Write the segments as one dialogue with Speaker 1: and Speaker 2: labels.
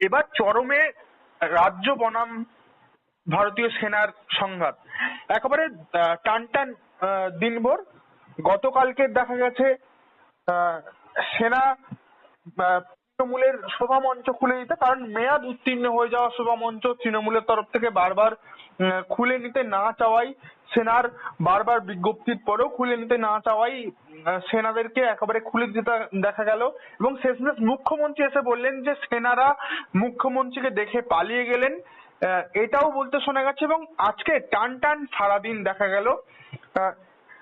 Speaker 1: এবার চরমে রাজ্য বনাম ভারতীয় সেনার সংঘাত। একেবারে আহ, টান আহ, দিনভর। গতকালকে দেখা গেছে আহ, সেনা আহ, তৃণমূলের শোভা মঞ্চ খুলে দিতে কারণ মেয়াদ উত্তীর্ণ হয়ে যাওয়া শোভা মঞ্চ তৃণমূলের তরফ থেকে বারবার আহ, খুলে নিতে না চাওয়াই সেনার বারবার বিজ্ঞপ্তির পরেও খুলে নিতে না চাওয়াই আহ, সেনাদেরকে একেবারে খুলে দিতে দেখা গেল। এবং শেষমেশ মুখ্যমন্ত্রী এসে বললেন যে সেনারা মুখ্যমন্ত্রীকে দেখে পালিয়ে গেলেন। এটাও বলতে শোনা গেছে এবং আজকে টান টান সারাদিন দেখা গেল। আহ,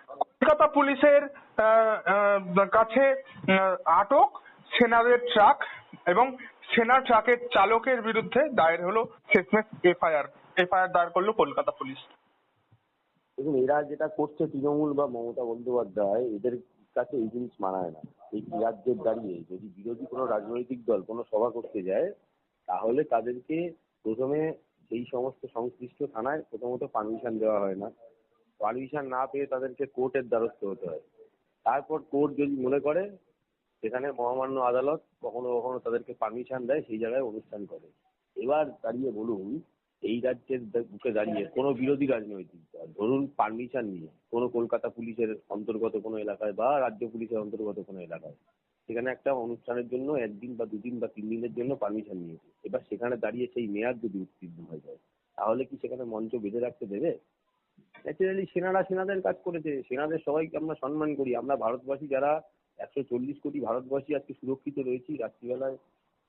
Speaker 1: কলকাতা পুলিশের আহ, আহ, কাছে আহ, আটক সেনাদের ট্রাক এবং সেনা ট্রাকের চালকের বিরুদ্ধে দায়ের হলো শেষমেশ এফআইআর। এফআইআর দায়ের করল কলকাতা পুলিশ।
Speaker 2: দেখুন, এরা যেটা করছে তৃণমূল বা মমতা বন্দ্যোপাধ্যায়, এদের কাছে এই জিনিস মানায় না। এই রাজ্যের দাঁড়িয়ে যদি বিরোধী কোনো রাজনৈতিক দল, কোনো সভা করতে যায়, তাহলে তাদেরকে প্রথমে সেই সমস্ত সংশ্লিষ্ট থানায় প্রথমত পারমিশন দেওয়া হয় না। পারমিশন না পেয়ে তাদেরকে কোর্টের দ্বারস্থ হতে হয়। তারপর কোর্ট যদি মনে করে, সেখানে মহামান্য আদালত কখনো কখনো তাদেরকে পারমিশন দেয়, সেই জায়গায় অনুষ্ঠান করে। এবার দাঁড়িয়ে বলুন এই রাজ্যের বুকে দাঁড়িয়ে কোনো বিরোধী রাজনৈতিক দল ধরুন পারমিশন নিয়ে কোনো কলকাতা পুলিশের অন্তর্গত কোনো এলাকায় বা রাজ্য পুলিশের অন্তর্গত কোনো এলাকায়। সেখানে একটা অনুষ্ঠানের জন্য একদিন বা দুদিন বা তিন দিনের জন্য পারমিশন নিয়েছে। এবার সেখানে দাঁড়িয়ে সেই মেয়াদ যদি উত্তীর্ণ হয়ে যায় তাহলে কি সেখানে মঞ্চ বেঁধে রাখতে দেবে? ন্যাচারালি সেনারা সেনাদের কাজ করেছে। সেনাদের সবাইকে আমরা সম্মান করি। আমরা ভারতবাসী যারা একশো চল্লিশ কোটি ভারতবাসী আজকে সুরক্ষিত রয়েছি রাত্রিবেলায়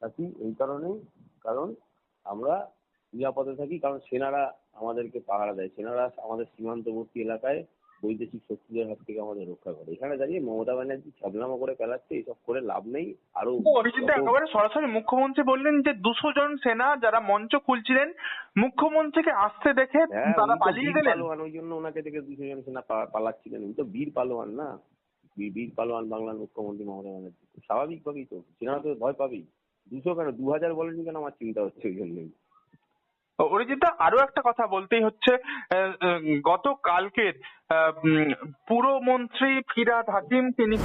Speaker 2: থাকি এই কারণেই কারণ আমরা নিরাপদে থাকি কারণ সেনারা আমাদেরকে পাহারা দেয়। সেনারা আমাদের সীমান্তবর্তী এলাকায় বৈদেশিক শত্রুদের হাত থেকে আমাদের রক্ষা করে। এখানে দাঁড়িয়ে মমতা ব্যানার্জি ছবনামা করে ফেলাচ্ছে এসব করে লাভ নেই আরও
Speaker 1: অরিজিৎ একেবারে সরাসরি মুখ্যমন্ত্রী বললেন যে দুশো জন সেনা যারা মঞ্চ খুলছিলেন মুখ্যমন্ত্রীকে আসতে দেখে
Speaker 2: হ্যাঁ
Speaker 1: তারা পালিয়ে গেলেন।
Speaker 2: ওই জন্য ওনাকে দেখে দুশো জন সেনা পালাচ্ছিলেন। উনি তো বীর পালোয়ান না। বীর পালোয়ান বাংলার মুখ্যমন্ত্রী মমতা ব্যানার্জি। স্বাভাবিকভাবেই তো সেনারা তো ভয় পাবেই। দুশো কেন? দু হাজার বলেনি কেন? আমার চিন্তা হচ্ছে ওই জন্যই।
Speaker 1: অরিজিৎদা আরও একটা কথা বলতেই হচ্ছে আহ, আহ, গতকালকের আহ, উম, পুরমন্ত্রী ফিরাদ হাকিম তিনি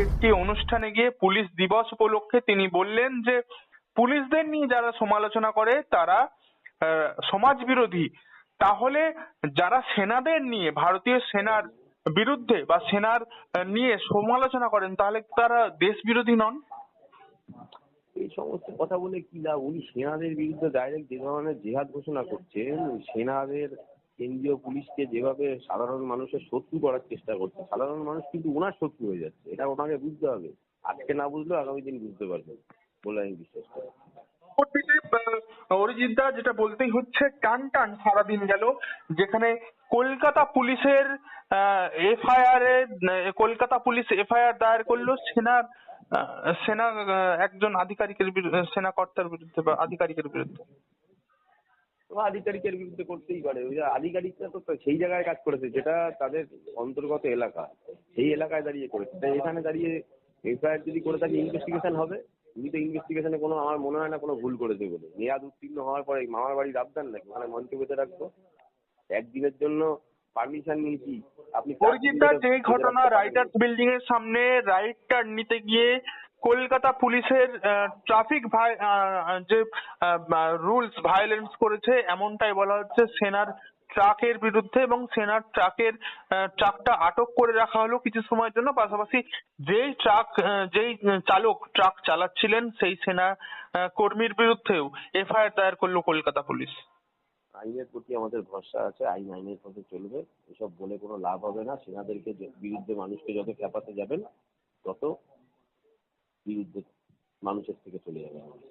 Speaker 1: একটি অনুষ্ঠানে গিয়ে পুলিশ দিবস উপলক্ষে তিনি বললেন যে পুলিশদের নিয়ে যারা সমালোচনা করে তারা আহ, সমাজ বিরোধী তাহলে যারা সেনাদের নিয়ে ভারতীয় সেনার বিরুদ্ধে বা সেনার নিয়ে সমালোচনা করেন তাহলে তারা দেশ বিরোধী নন?
Speaker 2: এই সমস্ত কথা বলে কি লাভ? উনি সেনাদের বিরুদ্ধে ডাইরেক্ট যে ধরনের জেহাদ ঘোষণা করছেন, সেনাদের কেন্দ্রীয় পুলিশকে যেভাবে সাধারণ মানুষের শত্রু করার চেষ্টা করছে, সাধারণ মানুষ কিন্তু ওনার শত্রু হয়ে যাচ্ছে, এটা ওনাকে বুঝতে হবে। আজকে না বুঝলেও আগামী দিন বুঝতে পারবেন, বলে আমি বিশ্বাস করি।
Speaker 1: অরিজিৎ দা যেটা বলতেই হচ্ছে, টান টান সারাদিন গেল, যেখানে কলকাতা পুলিশের এফআইআর এ কলকাতা পুলিশ এফআইআর দায়ের করল, সেনার আহ, সেনা আহ, একজন আধিকারিকের বিরুদ্ধে সেনা কর্তার বিরুদ্ধে বা আধিকারিকের বিরুদ্ধে।
Speaker 2: আধিকারিকের বিরুদ্ধে করতেই পারে। ওই যে আধিকারিকরা তো সেই জায়গায় কাজ করেছে যেটা তাদের অন্তর্গত এলাকা। সেই এলাকায় দাঁড়িয়ে করেছে। তাই এখানে দাঁড়িয়ে এফআইআর যদি করে থাকে ইনভেস্টিগেশন হবে। উনি তো ইনভেস্টিগেশনে কোনো আমার মনে হয় না কোনো ভুল করেছে বলে। মেয়াদ উত্তীর্ণ হওয়ার পরে মামার বাড়ি রাখবেন নাকি? ওখানে মঞ্চ বেঁধে রাখব। একদিনের জন্য পারমিশন নিয়েছি আপনি
Speaker 1: অরিজিৎ দা যে ঘটনা রাইটার্স বিল্ডিং এর সামনে রাইট টার্ন নিতে গিয়ে কলকাতা পুলিশের ট্রাফিক যে রুলস ভায়োলেন্স করেছে এমনটাই বলা হচ্ছে সেনার ট্রাকের বিরুদ্ধে এবং সেনার ট্রাকের ট্রাকটা আটক করে রাখা হলো কিছু সময়ের জন্য। পাশাপাশি যেই ট্রাক যেই চালক ট্রাক চালাচ্ছিলেন সেই সেনা কর্মীর বিরুদ্ধেও এফআইআর দায়ের করল কলকাতা পুলিশ।
Speaker 2: আইনের প্রতি আমাদের ভরসা আছে, আইন আইনের পথে চলবে। এসব বলে কোনো লাভ হবে না। সেনাদেরকে বিরুদ্ধে মানুষকে যত খেপাতে যাবেন, তত বিরুদ্ধে মানুষের থেকে চলে যাবে আমাদের।